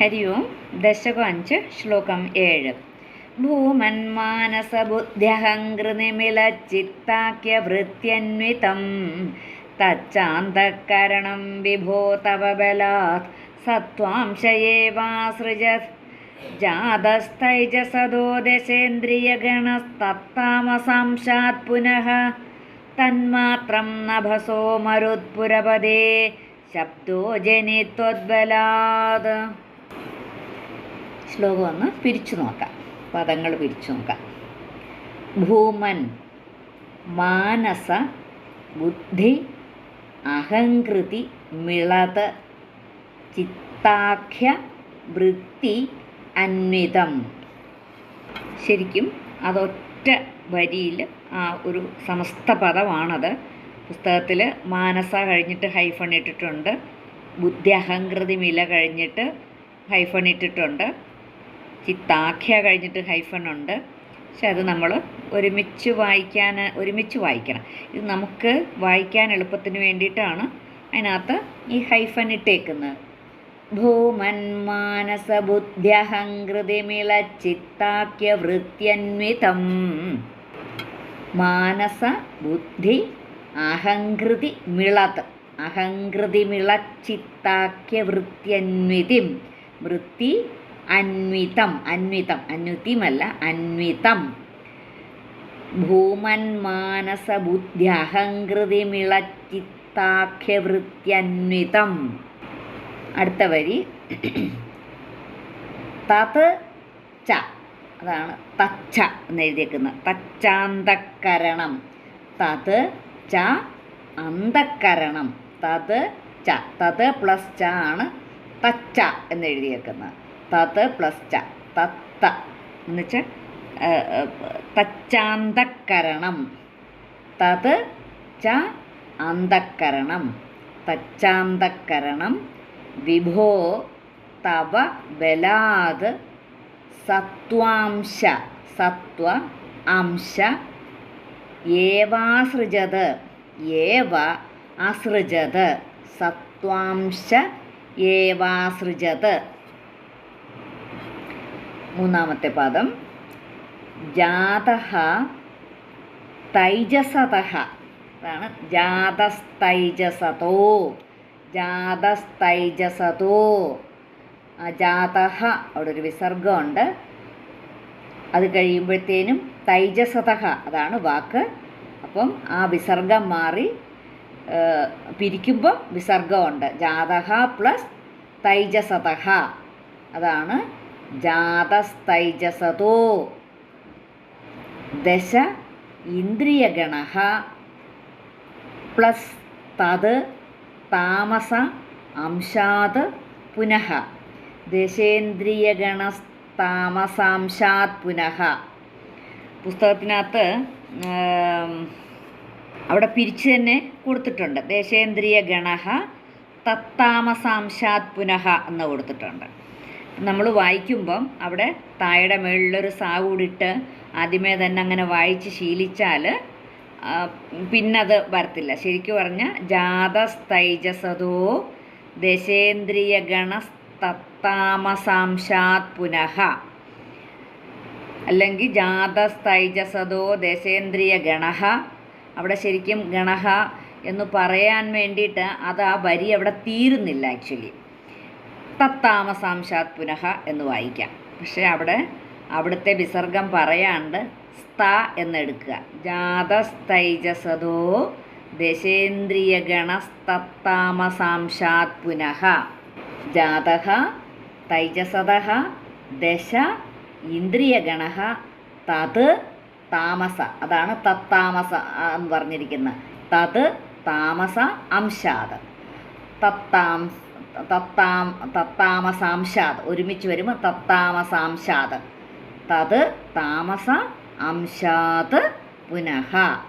ഹരി ഓം ദശകം അഞ്ച് ശ്ലോകം ഏഴ്. ഭൂമന്മാനസബുദ്ധ്യഹങ്കൃനിമിലച്ചിത്താക്യവൃത്യന്വിതം തച്ചാന്തഃകരണം വിഭോ തവ ബലാത്. സത്വാംശയേവാസൃജത് ജാതസ്ഥൈജസദോ ദശേന്ദ്രിയഗണസ്തത്താമസാംശാത് പുനഃ. തന്മാത്രം നഭസോ മരുത്പുരപദേ. ശബ്ദോ ജനിത്വദ്ബലാത്. ശ്ലോകം ഒന്ന് പിരിച്ചു നോക്കാം. പദങ്ങൾ പിരിച്ചു നോക്കാം. ഭൂമൻ മാനസ ബുദ്ധി അഹങ്കൃതി മിളത് ചിത്താഖ്യ വൃത്തി അന്വിതം. ശരിക്കും അതൊറ്റ വരിയിൽ ആ ഒരു സമസ്ത പദമാണത്. പുസ്തകത്തിൽ മാനസ കഴിഞ്ഞിട്ട് ഹൈഫൺ ഇട്ടിട്ടുണ്ട്. ബുദ്ധി അഹങ്കൃതി മില കഴിഞ്ഞിട്ട് ഹൈഫൺ ഇട്ടിട്ടുണ്ട്. ചിത്താഖ്യ കഴിഞ്ഞിട്ട് ഹൈഫൺ ഉണ്ട്. പക്ഷെ അത് നമ്മൾ ഒരുമിച്ച് വായിക്കാൻ ഒരുമിച്ച് വായിക്കണം. ഇത് നമുക്ക് വായിക്കാൻ എളുപ്പത്തിന് വേണ്ടിയിട്ടാണ് അതിനകത്ത് ഈ ഹൈഫൻ ഇട്ടേക്കുന്നത്. ഭൂമൻ മാനസ ബുദ്ധ്യഹങ്കൃതിമിള ചിത്താഖ്യ വൃത്യന്വിതം. മാനസ ബുദ്ധി അഹങ്കൃതി മിളത്. അഹങ്കൃതി മിളച്ചിത്താഖ്യ വൃത്യന്വിതിം. വൃത്തി അന്വിതം അന്വിതം അന്വിതിമല്ല അന്വിതം. ഭൂമൻ മാനസ ബുദ്ധി അഹങ്കൃതി മിളച്ചിത്താഖ്യ വൃത്യന്വിതം അടുത്ത വരി. തത് ച. അതാണ് തച്ച എന്ന് എഴുതിയേക്കുന്നത് തച്ചാന്തക്കരണം തത് ച അന്തക്കരണം തത് ച. തത് പ്ലസ് ച ആണ് തച്ച എന്ന് എഴുതിയേക്കുന്നത് തത് പ്ലസ് ച. തത്ത എന്നുവെച്ചാൽ തച്ചാന്തക്കരണം. തത് ച അന്തക്കരണം. തച്ചാന്തക്കരണം. വിഭോ തവ ബലാത് സത്വാംശ. സത്വ അംശ. ഏവാസൃജത്. ഏവ അസൃജത്. സത്വാംശ ഏവാസൃജത്. മൂന്നാമത്തെ പദം. ജാത തൈജസത അതാണ് ജാതസ്തൈജസതോ. ജാതസ്തൈജസതോ. ജാത അവിടെ ഒരു വിസർഗമുണ്ട്. അത് കഴിയുമ്പോഴത്തേനും തൈജസത അതാണ് വാക്ക്. അപ്പം ആ വിസർഗം മാറി പിരിക്കുമ്പോൾ വിസർഗമുണ്ട്. ജാതഹ പ്ലസ് തൈജസത അതാണ് ജാതസ്തൈജസതോ. ദശ ഇന്ദ്രിയഗണ. പ്ലസ് തത് താമസ അംശാത് പുനഃ. ദശേന്ദ്രിയഗണസ്താമസാംശാത് പുനഃ. പുസ്തകത്തിനകത്ത് അവിടെ പിരിച്ച് തന്നെ കൊടുത്തിട്ടുണ്ട്. ദേശേന്ദ്രിയ ഗണ തത്താമസാംശാത് പുനഃ എന്ന് കൊടുത്തിട്ടുണ്ട്. നമ്മൾ വായിക്കുമ്പം അവിടെ താഴെ മുകളിലൊരു സാ ആദ്യമേ തന്നെ അങ്ങനെ വായിച്ച് ശീലിച്ചാൽ പിന്നത് വരത്തില്ല. ശരിക്കും പറഞ്ഞാൽ ജാതസ്തൈജസതോ ദശേന്ദ്രിയ ഗണസ്തത്താമസാംശാത് പുനഃ. അല്ലെങ്കിൽ ജാതസ്തൈജസതോ ദശേന്ദ്രിയ ഗണഹ അവിടെ ശരിക്കും ഗണഹ എന്ന് പറയാൻ വേണ്ടിയിട്ട് അത് ആ വരി അവിടെ തീരുന്നില്ല ആക്ച്വലി. തത്താമസാംശാത് പുനഃ എന്ന് വായിക്കാം. പക്ഷേ അവിടെ അവിടുത്തെ വിസർഗം പറയാണ്ട് സ്ത എന്നെടുക്കുക. ജാതസ്തൈജസതോ ദശേന്ദ്രിയഗണസ്തത്താമസാംശാത് പുനഃ. ജാത തൈജസത ദശ ഇന്ദ്രിയഗണ തത് താമസ. അതാണ് തത്താമസ എന്ന് പറഞ്ഞിരിക്കുന്നത്. തത് താമസ അംശാത്. തത്താം തത്താം തത്താമസാംശാദ്. ഒരുമിച്ച് വരുമ്പോൾ തത്താമസാംശാദ്. തത് താമസ അംശാത് പുനഃ.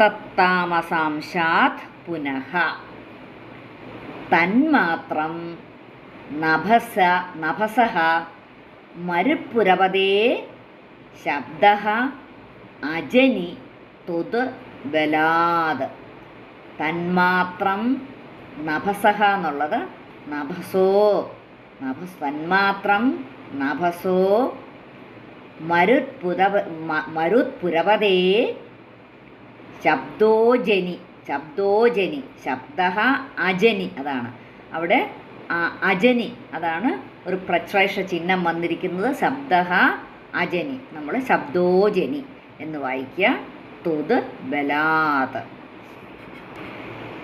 തത്താമസാംശാത് പുനഃ. തന്മാത്രം നഭസ നഭസ മരുപ്പുരപതേ ശബ്ദ അജനി തൊത് ബലാത് തന്മാത്രം നഭസഹ എന്നുള്ളത് നഭസോ നഭസ് തന്മാത്രം നഭസോ മരുത്പുരവ മരുത്പുരവതേ ശബ്ദോജനി ശബ്ദോജനി ശബ്ദ അജനി അതാണ്. അവിടെ അജനി അതാണ് ഒരു പ്രശ്ലേഷ ചിഹ്നം വന്നിരിക്കുന്നത്. ശബ്ദ അജനി. നമ്മൾ ശബ്ദോജനി എന്ന് വായിക്കുക. തുത് ബലാത്.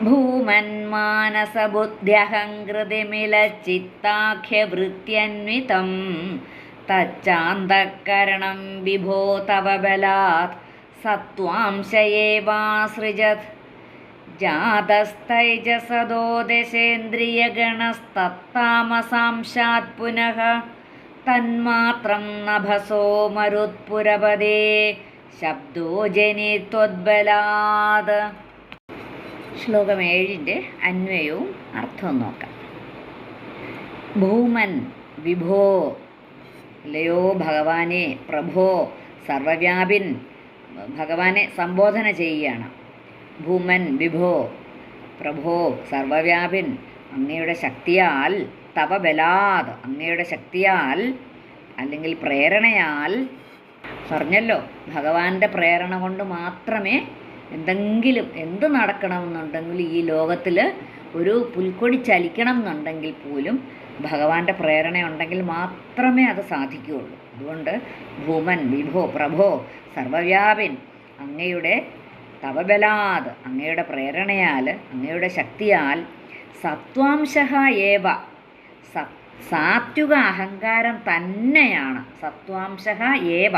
ഭൂമന്മാനസബുദ്ധ്യഹങ്കൃതിമിലച്ചിത്താഖ്യവൃത്യന്വിതം തച്ചാന്തഃകരണം വിഭോ തവ ബലാത് സത്വാംശയേവാസൃജത് ജാതസ്ഥൈജസദോ ദശേന്ദ്രിയഗണസ്തത്താമസാംശാത് പുനഃ. തന്മാത്രം നഭസോ മരുത്പുരപദേ ശബ്ദോ ജനിത്വദ്ബലാത്. ശ്ലോകം ഏഴിന്റെ അന്വയവും അർത്ഥവും നോക്കാം. ഭൂമൻ വിഭോ ലയോ ഭഗവാനെ പ്രഭോ സർവവ്യാപിൻ ഭഗവാനെ സംബോധന ചെയ്യുകയാണ്. ഭൂമൻ വിഭോ പ്രഭോ സർവവ്യാപിൻ അങ്ങയുടെ ശക്തിയാൽ തപബലാത് അങ്ങയുടെ ശക്തിയാൽ അല്ലെങ്കിൽ പ്രേരണയാൽ പറഞ്ഞല്ലോ ഭഗവാന്റെ പ്രേരണ കൊണ്ട് മാത്രമേ എന്തെങ്കിലും എന്ത് നടക്കണമെന്നുണ്ടെങ്കിൽ ഈ ലോകത്തിൽ ഒരു പുൽക്കൊടി ചലിക്കണം എന്നുണ്ടെങ്കിൽ പോലും ഭഗവാന്റെ പ്രേരണ ഉണ്ടെങ്കിൽ മാത്രമേ അത് സാധിക്കുകയുള്ളൂ. അതുകൊണ്ട് ഭൂമൻ വിഭോ പ്രഭോ സർവവ്യാപിൻ അങ്ങയുടെ തവബലാത് അങ്ങയുടെ പ്രേരണയാൽ അങ്ങയുടെ ശക്തിയാൽ സത്വാംശ ഏവ സാത്വിക അഹങ്കാരം തന്നെയാണ്. സത്വാംശ ഏവ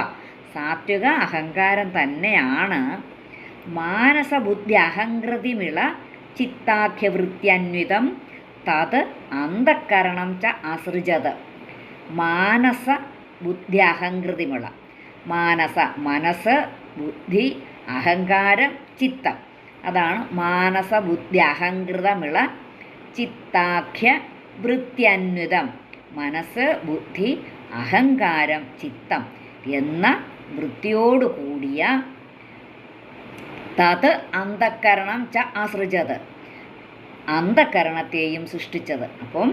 സാത്വിക അഹങ്കാരം തന്നെയാണ്. മാനസബുദ്ധി അഹങ്കൃതിമിള ചിത്താഖ്യവൃത്യന്വിതം തത് അന്ധക്കരണം ച അസൃജത് മാനസ ബുദ്ധി അഹങ്കൃതിമുള മാനസ മനസ്സ് ബുദ്ധി അഹങ്കാരം ചിത്തം. അതാണ് മാനസ ബുദ്ധി അഹങ്കൃതമുള ചിത്താഖ്യ വൃത്യന്വിതം മനസ്സ് ബുദ്ധി അഹങ്കാരം ചിത്തം എന്ന വൃത്തിയോടു കൂടിയ തത് അന്ധക്കരണം ച ആസൃജത്. അന്ധക്കരണത്തെയും സൃഷ്ടിച്ചത്. അപ്പം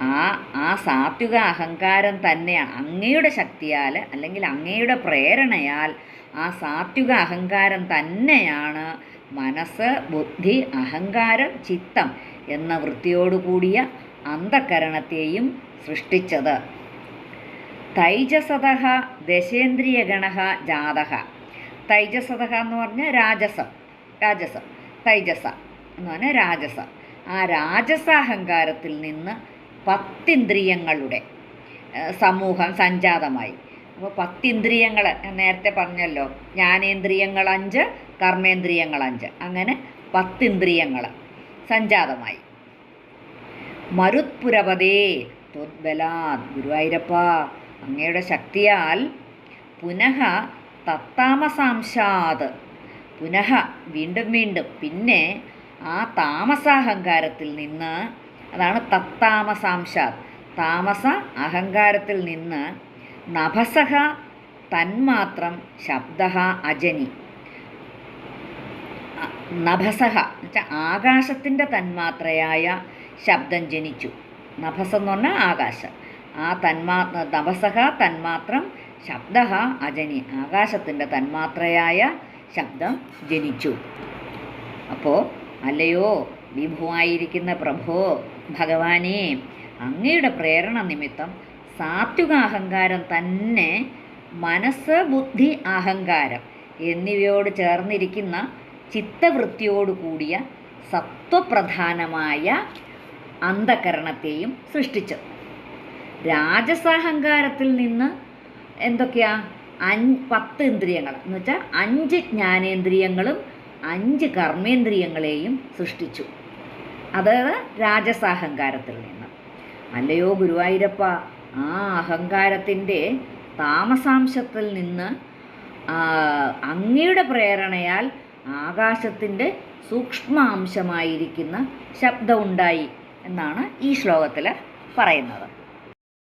ആ ആ സാത്വിക അഹങ്കാരം തന്നെയാണ് അങ്ങയുടെ ശക്തിയാൽ അല്ലെങ്കിൽ അങ്ങയുടെ പ്രേരണയാൽ ആ സാത്വിക അഹങ്കാരം തന്നെയാണ് മനസ്സ് ബുദ്ധി അഹങ്കാരം ചിത്തം എന്ന വൃത്തിയോടുകൂടിയ അന്ധകരണത്തെയും സൃഷ്ടിച്ചത്. തൈജസത ദശേന്ദ്രിയഗണ ജാതക തൈജസത എന്ന് പറഞ്ഞാൽ രാജസം. രാജസം. തൈജസ എന്ന് പറഞ്ഞാൽ രാജസ. ആ രാജസാഹങ്കാരത്തിൽ നിന്ന് പത്തിന്ദ്രിയങ്ങളുടെ സമൂഹം സഞ്ജാതമായി അപ്പോൾ പത്തിന്ദ്രിയങ്ങൾ നേരത്തെ പറഞ്ഞല്ലോ ജ്ഞാനേന്ദ്രിയങ്ങൾ അഞ്ച് കർമ്മേന്ദ്രിയങ്ങൾ അഞ്ച്. അങ്ങനെ പത്തിന്ദ്രിയങ്ങൾ സഞ്ജാതമായി മരുത്പുരപതേ ബലാ ഗുരുവായൂരപ്പ അങ്ങയുടെ ശക്തിയാൽ പുനഃ തത്താമസാംശാത്. പുനഃ വീണ്ടും വീണ്ടും. പിന്നെ ആ താമസാഹങ്കാരത്തിൽ നിന്ന് അതാണ് തത്താമസാംശാത്. താമസ അഹങ്കാരത്തിൽ നിന്ന് നഭസഹ തന്മാത്രം ശബ്ദ അജനി. നഭസഹ എന്നുവെച്ചാൽ ആകാശത്തിന്റെ തന്മാത്രയായ ശബ്ദം ജനിച്ചു. നഭസം എന്ന് പറഞ്ഞാൽ ആകാശം. ആ തന്മാ നഭസഹ തന്മാത്രം ശബ്ദ അജനി ആകാശത്തിന്റെ തന്മാത്രയായ ശബ്ദം ജനിച്ചു. അപ്പോൾ അല്ലയോ വിഭുവായിരിക്കുന്ന പ്രഭോ ഭഗവാനെ അങ്ങയുടെ പ്രേരണ നിമിത്തം സാത്വിക അഹങ്കാരം തന്നെ മനസ്സ് ബുദ്ധി അഹങ്കാരം എന്നിവയോട് ചേർന്നിരിക്കുന്ന ചിത്തവൃത്തിയോട് കൂടിയ സത്വപ്രധാനമായ അന്ധകരണത്തെയും സൃഷ്ടിച്ചു രാജസാഹങ്കാരത്തിൽ നിന്ന് എന്തൊക്കെയാ? അഞ്ച് പത്ത് ഇന്ദ്രിയങ്ങൾ. എന്ന് വെച്ചാൽ അഞ്ച് ജ്ഞാനേന്ദ്രിയങ്ങളും അഞ്ച് കർമ്മേന്ദ്രിയങ്ങളെയും സൃഷ്ടിച്ചു. അതായത് രാജസാഹങ്കാരത്തിൽ നിന്ന്. അല്ലയോ ഗുരുവായൂരപ്പ ആ അഹങ്കാരത്തിന്റെ താമസാംശത്തിൽ നിന്ന് അങ്ങയുടെ പ്രേരണയാൽ ആകാശത്തിന്റെ സൂക്ഷ്മാംശമായിരിക്കുന്ന ശബ്ദമുണ്ടായി എന്നാണ് ഈ ശ്ലോകത്തിൽ പറയുന്നത്.